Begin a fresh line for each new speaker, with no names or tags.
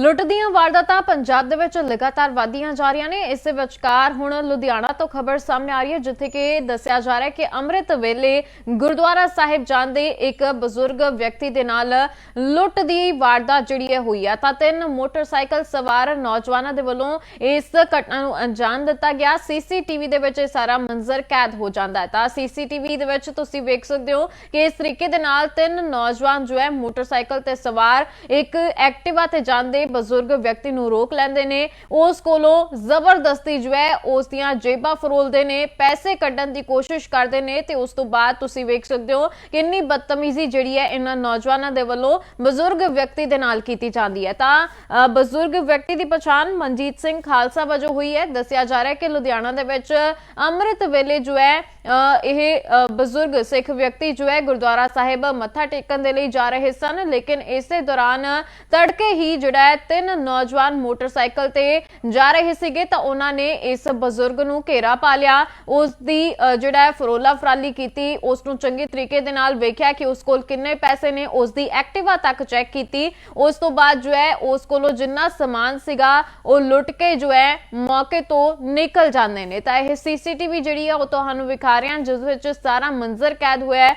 ਲੁੱਟ ਦੀਆਂ ਵਾਰਦਾਤਾਂ ਪੰਜਾਬ ਦੇ ਵਿੱਚ ਲਗਾਤਾਰ ਵਧਦੀਆਂ ਜਾ ਰਹੀਆਂ ਨੇ। ਇਸ ਦੇ ਵਿਚਕਾਰ ਹੁਣ ਲੁਧਿਆਣਾ ਤੋਂ ਖਬਰ ਸਾਹਮਣੇ ਆ ਰਹੀ ਹੈ, ਜਿੱਥੇ ਕਿ ਦੱਸਿਆ ਜਾ ਰਿਹਾ ਹੈ ਕਿ ਅੰਮ੍ਰਿਤ ਵੇਲੇ ਗੁਰਦੁਆਰਾ ਸਾਹਿਬ ਜਾਂਦੇ ਇੱਕ ਬਜ਼ੁਰਗ ਵਿਅਕਤੀ ਦੇ ਨਾਲ ਲੁੱਟ ਦੀ ਵਾਰਦਾਤ ਜਿਹੜੀ ਹੈ ਹੋਈ ਹੈ ਤਾਂ ਤਿੰਨ ਮੋਟਰਸਾਈਕਲ ਸਵਾਰ ਨੌਜਵਾਨਾਂ ਦੇ ਵੱਲੋਂ ਇਸ ਘਟਨਾ ਨੂੰ ਅੰਜਾਮ ਦਿੱਤਾ ਗਿਆ। ਸੀਸੀਟੀਵੀ ਦੇ ਵਿੱਚ ਇਹ ਸਾਰਾ ਮੰਜ਼ਰ ਕੈਦ ਹੋ ਜਾਂਦਾ ਹੈ। ਤਾਂ ਸੀਸੀਟੀਵੀ ਦੇ ਵਿੱਚ ਤੁਸੀਂ ਵੇਖ ਸਕਦੇ ਹੋ ਕਿ ਇਸ ਤਰੀਕੇ ਦੇ ਨਾਲ ਤਿੰਨ ਨੌਜਵਾਨ ਜੋ ਹੈ ਮੋਟਰਸਾਈਕਲ ਤੇ ਸਵਾਰ ਇੱਕ ਐਕਟਿਵਾ ਤੇ ਜਾਂਦੇ ਬਜ਼ੁਰਗ ਵਿਅਕਤੀ ਨੂੰ ਰੋਕ ਲੈਂਦੇ ਨੇ। ਉਸ ਕੋਲੋਂ ਜ਼ਬਰਦਸਤੀ ਜੋ ਹੈ ਉਸ ਦੀਆਂ ਜੇਬਾਂ ਫਰੋਲਦੇ ਨੇ ਪੈਸੇ ਕੱਢਣ ਦੀ ਕੋਸ਼ਿਸ਼ ਕਰਦੇ ਨੇ ਤੇ ਉਸ ਤੋਂ ਬਾਅਦ ਤੁਸੀਂ ਵੇਖ ਸਕਦੇ ਹੋ ਕਿੰਨੀ ਬਦਤਮੀਜ਼ੀ ਜਿਹੜੀ ਹੈ ਇਹਨਾਂ ਨੌਜਵਾਨਾਂ ਦੇ ਵੱਲੋਂ ਬਜ਼ੁਰਗ ਵਿਅਕਤੀ ਦੇ ਨਾਲ ਕੀਤੀ ਜਾਂਦੀ ਹੈ। ਤਾਂ ਅ, ਬਜ਼ੁਰਗ ਵਿਅਕਤੀ ਦੀ ਪਛਾਣ ਮਨਜੀਤ ਸਿੰਘ ਖਾਲਸਾ ਵਜੋਂ ਹੋਈ ਹੈ। ਦੱਸਿਆ ਜਾ ਰਿਹਾ ਹੈ ਕਿ ਲੁਧਿਆਣਾ ਦੇ ਵਿੱਚ ਅੰਮ੍ਰਿਤ ਵੇਲੇ ਜੋ ਹੈ ਇਹ ਬਜ਼ੁਰਗ ਸਿੱਖ ਵਿਅਕਤੀ ਜੋ ਹੈ ਗੁਰਦੁਆਰਾ ਸਾਹਿਬ ਮੱਥਾ ਟੇਕਣ ਦੇ ਲਈ ਜਾ ਰਹੇ ਸਨ, ਲੇਕਿਨ ਇਸੇ ਦੌਰਾਨ ਤੜਕੇ ਹੀ ਜਿਹੜਾ ਹੈ ਤਿੰਨ ਨੌਜਵਾਨ ਮੋਟਰਸਾਈਕਲ ਤੇ ਜਾ ਰਹੇ ਸੀਗੇ ਤਾਂ ਉਹਨਾਂ ਨੇ ਇਸ ਬਜ਼ੁਰਗ ਨੂੰ ਘੇਰਾ ਪਾ ਲਿਆ। ਉਸ ਦੀ ਜਿਹੜਾ ਹੈ ਫਰੋਲਾ ਫਰਾਲੀ ਕੀਤੀ ਉਸ ਨੂੰ ਚੰਗੇ ਤਰੀਕੇ ਦੇ ਨਾਲ ਵੇਖਿਆ ਕਿ ਉਸ ਕੋਲ ਕਿੰਨੇ ਪੈਸੇ ਨੇ ਉਸ ਦੀ ਐਕਟਿਵਾ ਤੱਕ ਚੈੱਕ ਕੀਤੀ। ਉਸ ਤੋਂ ਬਾਅਦ ਜੋ ਹੈ ਉਸ ਕੋਲੋਂ ਜਿੰਨਾ ਸਮਾਨ ਸੀਗਾ, ਉਹ ਲੁੱਟ ਕੇ ਜੋ ਹੈ ਮੌਕੇ ਤੋਂ ਨਿਕਲ ਜਾਂਦੇ ਨੇ। ਤਾਂ ਇਹ ਸੀਸੀਟੀਵੀ ਜਿਹੜੀ ਹੈ ਉਹ ਤੁਹਾਨੂੰ ਵਿਖਾ ਰਹੇ ਹਾਂ ਜਿਸ ਵਿੱਚ ਸਾਰਾ ਮੰਜ਼ਰ ਕੈਦ ਹੋਇਆ ਹੈ।